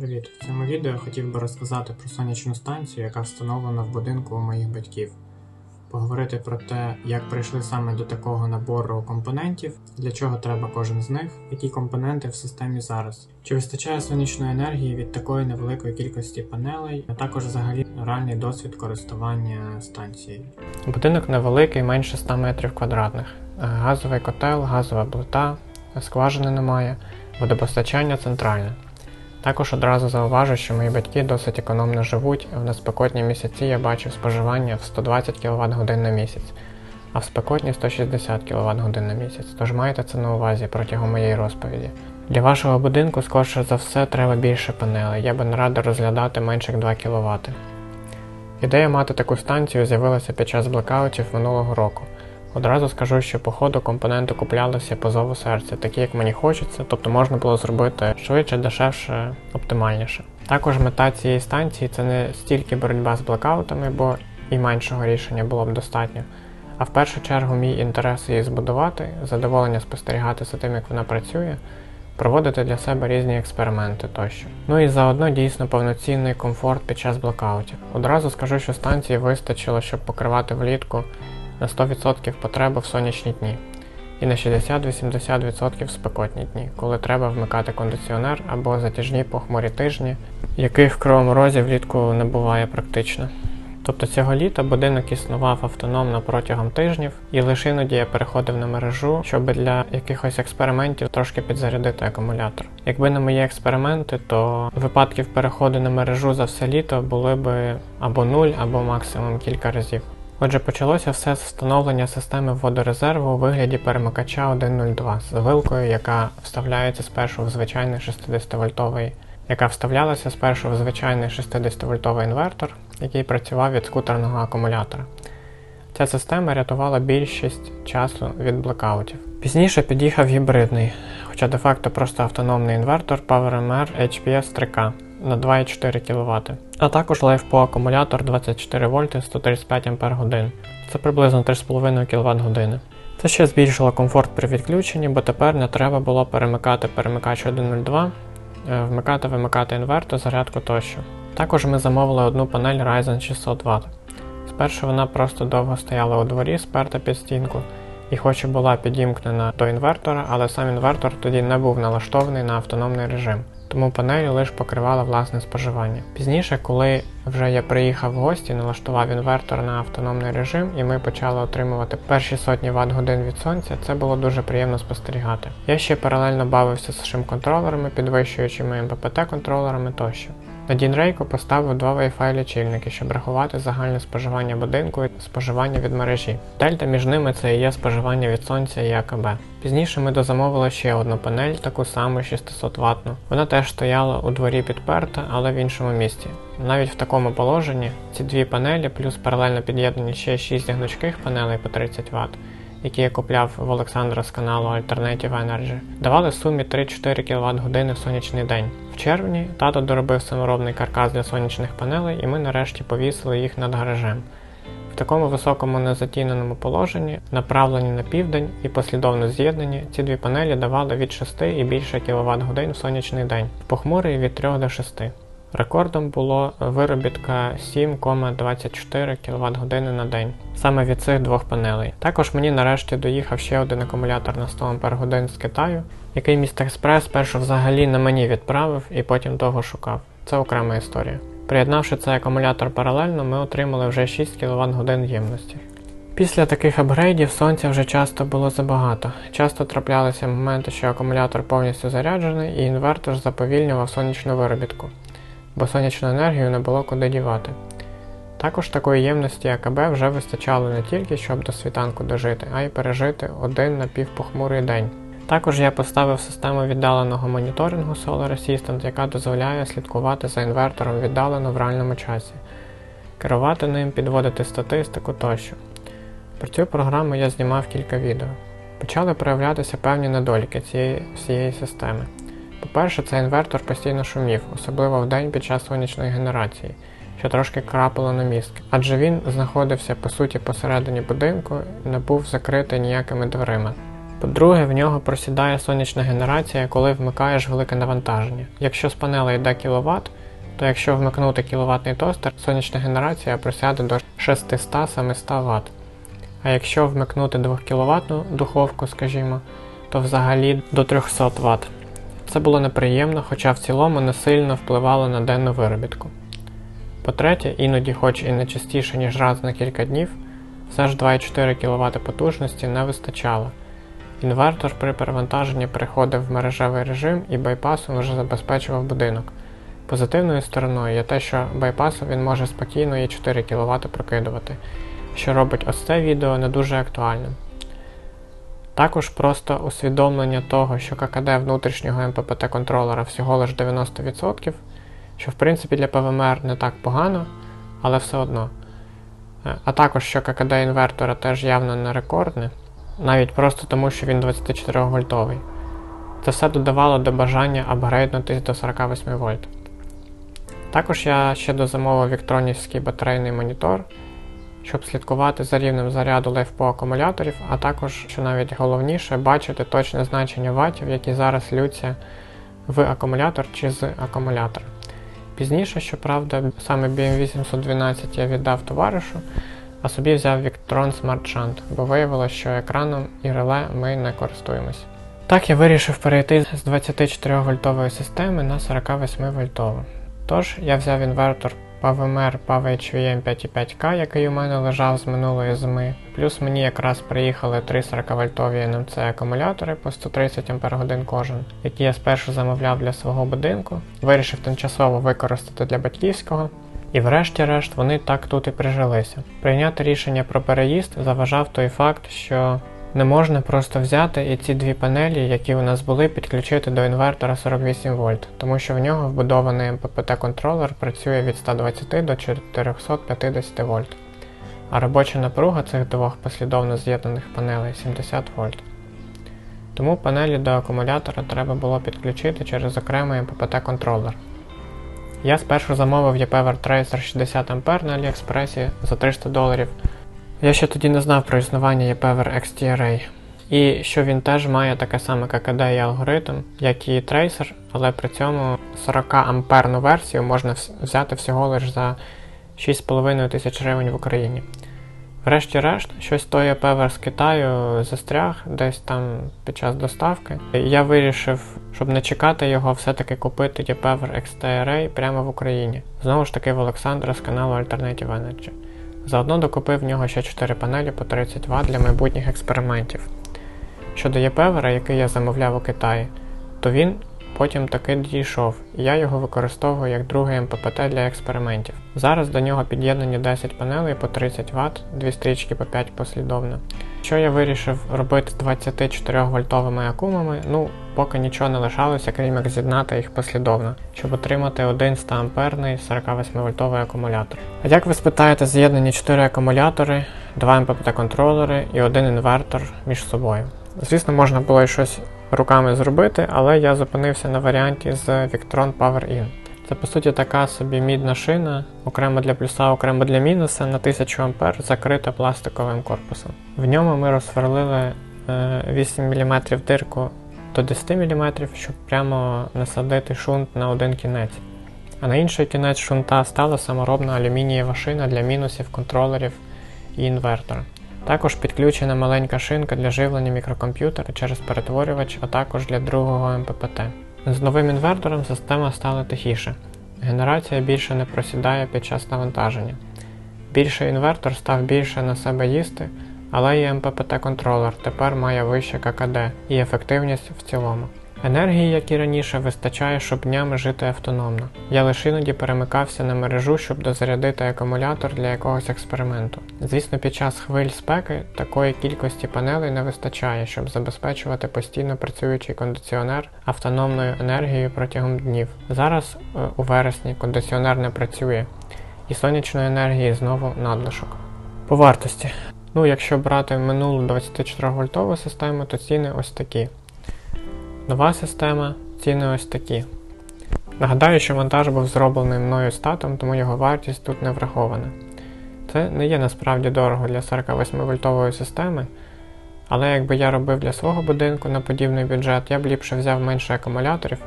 Привіт! В цьому відео я хотів би розказати про сонячну станцію, яка встановлена в будинку у моїх батьків. Поговорити про те, як прийшли саме до такого набору компонентів, для чого треба кожен з них, які компоненти в системі зараз, чи вистачає сонячної енергії від такої невеликої кількості панелей, а також взагалі реальний досвід користування станцією. Будинок невеликий, менше 100 метрів квадратних. Е, Газовий котел, газова плита, скважини немає, водопостачання центральне. Також одразу зауважу, що мої батьки досить економно живуть, в неспекотні місяці я бачив споживання в 120 кВт годин на місяць, а в спекотні 160 кВт годин на місяць, тож майте це на увазі протягом моєї розповіді. Для вашого будинку, скорше за все, треба більше панелей, я би не радив розглядати менше як 2 кВт. Ідея мати таку станцію з'явилася під час блекаутів минулого року. Одразу скажу, що по ходу компоненти куплялися по зову серця, такі як мені хочеться, тобто можна було зробити швидше, дешевше, оптимальніше. Також мета цієї станції це не стільки боротьба з блекаутами, бо і меншого рішення було б достатньо. А в першу чергу мій інтерес її збудувати, задоволення спостерігати за тим, як вона працює, проводити для себе різні експерименти тощо. Ну і заодно дійсно повноцінний комфорт під час блокаутів. Одразу скажу, що станції вистачило, щоб покривати влітку на 100% потреби в сонячні дні і на 60-80% в спекотні дні, коли треба вмикати кондиціонер або затяжні похмурі тижні, яких в кривому влітку не буває практично. Тобто цього літа будинок існував автономно протягом тижнів, і лише іноді я переходив на мережу, щоб для якихось експериментів трошки підзарядити акумулятор. Якби не мої експерименти, то випадків переходу на мережу за все літо були б або нуль, або максимум кілька разів. Отже, почалося все з встановлення системи водорезерву у вигляді перемикача 1.02 з вилкою, яка вставляється спершу в звичайний 60-вольтовий, яка вставлялася спершу в звичайний 60-вольтовий інвертор, який працював від скутерного акумулятора. Ця система рятувала більшість часу від блекаутів. Пізніше під'їхав гібридний, хоча де-факто просто автономний інвертор PowerMR HPS 3K на 2,4 кВт, а також LiFePO акумулятор 24 вольти 135 Ах. Це приблизно 3,5 кВт години. Це ще збільшило комфорт при відключенні, бо тепер не треба було перемикати перемикач 1.02, е, вмикати вимикати інвертор, зарядку тощо. Також ми замовили одну панель Ryzen 600 Вт. Спершу вона просто довго стояла у дворі, сперта під стінку, і хоч і була підімкнена до інвертора, але сам інвертор тоді не був налаштований на автономний режим тому панель лише покривала власне споживання. Пізніше, коли вже я приїхав в гості, налаштував інвертор на автономний режим, і ми почали отримувати перші сотні Вт годин від сонця, це було дуже приємно спостерігати. Я ще паралельно бавився з шим-контролерами, підвищуючими МППТ-контролерами тощо. На Дінрейку поставив два Wi-Fi лічильники, щоб рахувати загальне споживання будинку і споживання від мережі. Дельта між ними це і є споживання від сонця і АКБ. Пізніше ми дозамовили ще одну панель, таку саму 600 ватну. Вона теж стояла у дворі підперта, але в іншому місці. Навіть в такому положенні ці дві панелі, плюс паралельно під'єднані ще 6 гнучких панелей по 30 Вт, які я купляв в Олександра з каналу Alternative Energy, давали сумі 3-4 кВт години в сонячний день. В червні тато доробив саморобний каркас для сонячних панелей, і ми нарешті повісили їх над гаражем. В такому високому незатіненому положенні, направлені на південь і послідовно з'єднані, ці дві панелі давали від 6 і більше кВт годин в сонячний день, в похмурий від 3 до 6. Рекордом було виробітка 7,24 кВт на день, саме від цих двох панелей. Також мені нарешті доїхав ще один акумулятор на 100 Ах з Китаю, який містер Експрес спершу взагалі на мені відправив і потім довго шукав. Це окрема історія. Приєднавши цей акумулятор паралельно, ми отримали вже 6 кВт ємності. Після таких апгрейдів сонця вже часто було забагато. Часто траплялися моменти, що акумулятор повністю заряджений і інвертор заповільнював сонячну виробітку бо сонячну енергію не було куди дівати. Також такої ємності АКБ вже вистачало не тільки, щоб до світанку дожити, а й пережити один напівпохмурий день. Також я поставив систему віддаленого моніторингу Solar Assistant, яка дозволяє слідкувати за інвертором віддалено в реальному часі, керувати ним, підводити статистику тощо. Про цю програму я знімав кілька відео. Почали проявлятися певні недоліки цієї всієї системи. По-перше, цей інвертор постійно шумів, особливо в день під час сонячної генерації, що трошки крапило на мізки, адже він знаходився по суті посередині будинку і не був закритий ніякими дверима. По-друге, в нього просідає сонячна генерація, коли вмикаєш велике навантаження. Якщо з панелей йде кВт, то якщо вмикнути кіловатний тостер, сонячна генерація просяде до 600-700 Вт. А якщо вмикнути 2 кВт духовку, скажімо, то взагалі до 300 Вт. Це було неприємно, хоча в цілому не сильно впливало на денну виробітку. По-третє, іноді, хоч і не частіше, ніж раз на кілька днів, все ж 2,4 кВт потужності не вистачало. Інвертор при перевантаженні переходив в мережевий режим і байпасом вже забезпечував будинок. Позитивною стороною є те, що байпасом він може спокійно і 4 кВт прокидувати, що робить ось це відео не дуже актуальним. Також просто усвідомлення того, що ККД внутрішнього МППТ контролера всього лише 90%, що в принципі для ПВМР не так погано, але все одно. Е, а також що ККД інвертора теж явно не рекордне, навіть просто тому, що він 24 вольтовий. Це все додавало до бажання апгрейднутись до 48 вольт. Також я ще дозамовив віктронівський батарейний монітор, щоб слідкувати за рівнем заряду LiFePO акумуляторів, а також, що навіть головніше, бачити точне значення ватів, які зараз лються в акумулятор чи з акумулятора. Пізніше, щоправда, саме BM812 я віддав товаришу, а собі взяв Victron Smart Shunt, бо виявилося, що екраном і реле ми не користуємось. Так я вирішив перейти з 24 вольтової системи на 48 вольтову. Тож я взяв інвертор PAVMR PAV HVM 5.5K, який у мене лежав з минулої зими. Плюс мені якраз приїхали 3 40-вольтові NMC акумулятори по 130 Ах кожен, які я спершу замовляв для свого будинку, вирішив тимчасово використати для батьківського. І врешті-решт вони так тут і прижилися. Прийняти рішення про переїзд заважав той факт, що не можна просто взяти і ці дві панелі, які у нас були, підключити до інвертора 48 вольт, тому що в нього вбудований МППТ-контролер працює від 120 до 450 вольт, а робоча напруга цих двох послідовно з'єднаних панелей 70 вольт. Тому панелі до акумулятора треба було підключити через окремий МППТ-контролер. Я спершу замовив ePower Tracer 60 А на Аліекспресі за 300 доларів. Я ще тоді не знав про існування ePower XT-Array. І що він теж має таке саме ККД і алгоритм, як і Tracer, але при цьому 40 амперну версію можна взяти всього лише за 6,5 тисяч гривень в Україні. Врешті-решт, щось той ePower з Китаю застряг десь там під час доставки. Я вирішив, щоб не чекати його, все-таки купити ePower XT-Array прямо в Україні. Знову ж таки в Олександра з каналу Alternative Energy. Заодно докупив в нього ще 4 панелі по 30 Вт для майбутніх експериментів. Щодо єпевера, який я замовляв у Китаї, то він потім таки дійшов, і я його використовую як другий МППТ для експериментів. Зараз до нього під'єднані 10 панелей по 30 Вт, дві стрічки по 5 послідовно. Що я вирішив робити з 24 вольтовими акумами, ну, поки нічого не лишалося, крім як з'єднати їх послідовно, щоб отримати один 100 амперний 48 вольтовий акумулятор. А як ви спитаєте, з'єднані 4 акумулятори, 2 МППТ-контролери і один інвертор між собою? Звісно, можна було й щось руками зробити, але я зупинився на варіанті з Victron Power In. Це по суті така собі мідна шина, окремо для плюса, окремо для мінуса на 1000 А закрита пластиковим корпусом. В ньому ми розсверлили 8 е, мм дирку до 10 мм, щоб прямо насадити шунт на один кінець. А на інший кінець шунта стала саморобна алюмінієва шина для мінусів, контролерів і інвертора. Також підключена маленька шинка для живлення мікрокомп'ютера через перетворювач, а також для другого МППТ. З новим інвертором система стала тихіше. Генерація більше не просідає під час навантаження. Більший інвертор став більше на себе їсти, але і МППТ-контролер тепер має вище ККД і ефективність в цілому. Енергії, як і раніше, вистачає, щоб днями жити автономно. Я лише іноді перемикався на мережу, щоб дозарядити акумулятор для якогось експерименту. Звісно, під час хвиль спеки такої кількості панелей не вистачає, щоб забезпечувати постійно працюючий кондиціонер автономною енергією протягом днів. Зараз е, у вересні кондиціонер не працює, і сонячної енергії знову надлишок. По вартості. Ну, якщо брати минулу 24 вольтову систему, то ціни ось такі. Нова система, ціни ось такі. Нагадаю, що монтаж був зроблений мною статом, тому його вартість тут не врахована. Це не є насправді дорого для 48 вольтової системи, Але якби я робив для свого будинку на подібний бюджет, я б ліпше взяв менше акумуляторів,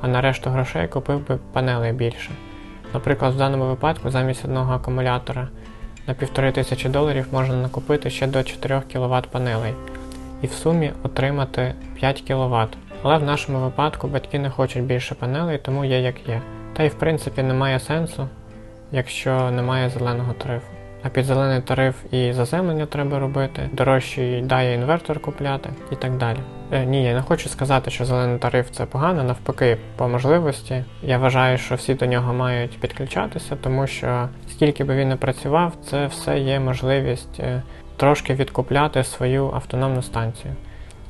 а на решту грошей купив би панелей більше. Наприклад, в даному випадку замість одного акумулятора на 1500 доларів можна накупити ще до 4 кВт панелей і в сумі отримати 5 кВт. Але в нашому випадку батьки не хочуть більше панелей, тому є як є. Та й в принципі немає сенсу, якщо немає зеленого тарифу. А під зелений тариф і заземлення треба робити, дорожчий дає інвертор купляти і так далі. Е, ні, я не хочу сказати, що зелений тариф це погано, навпаки, по можливості. Я вважаю, що всі до нього мають підключатися, тому що скільки би він не працював, це все є можливість е, трошки відкупляти свою автономну станцію.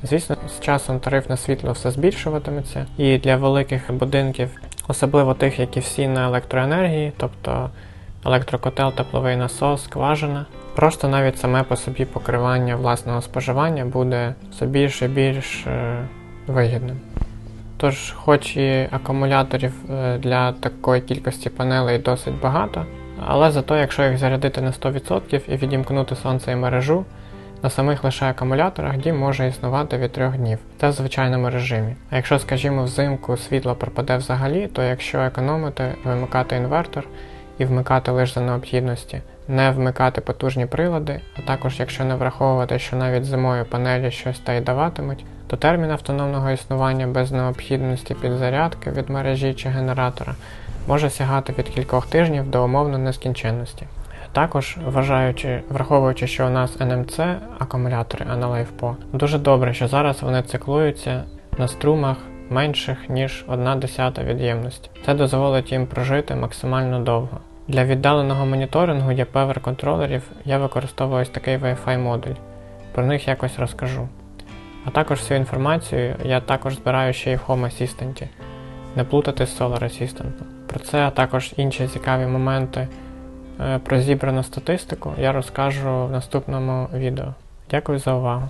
Звісно, з часом тариф на світло все збільшуватиметься, і для великих будинків, особливо тих, які всі на електроенергії, тобто електрокотел, тепловий насос, скважина, просто навіть саме по собі покривання власного споживання буде все більш і більш е, вигідним. Тож, хоч і акумуляторів е, для такої кількості панелей досить багато, але зато, якщо їх зарядити на 100% і відімкнути сонце і мережу, на самих лише акумуляторах дім може існувати від 3 днів. Це в звичайному режимі. А якщо, скажімо, взимку світло пропаде взагалі, то якщо економити, вимикати інвертор і вмикати лише за необхідності, не вмикати потужні прилади, а також якщо не враховувати, що навіть зимою панелі щось та й даватимуть, то термін автономного існування без необхідності підзарядки від мережі чи генератора може сягати від кількох тижнів до умовно нескінченності. Також вважаючи, враховуючи, що у нас NMC акумулятори, а дуже добре, що зараз вони циклуються на струмах менших ніж 1 десята від'ємності. Це дозволить їм прожити максимально довго. Для віддаленого моніторингу Power контролерів я використовую ось такий Wi-Fi модуль. Про них якось розкажу. А також всю інформацію я також збираю ще й в Home Assistant. Не плутати з Solar Assistant. Про це, а також інші цікаві моменти про зібрану статистику я розкажу в наступному відео. Дякую за увагу!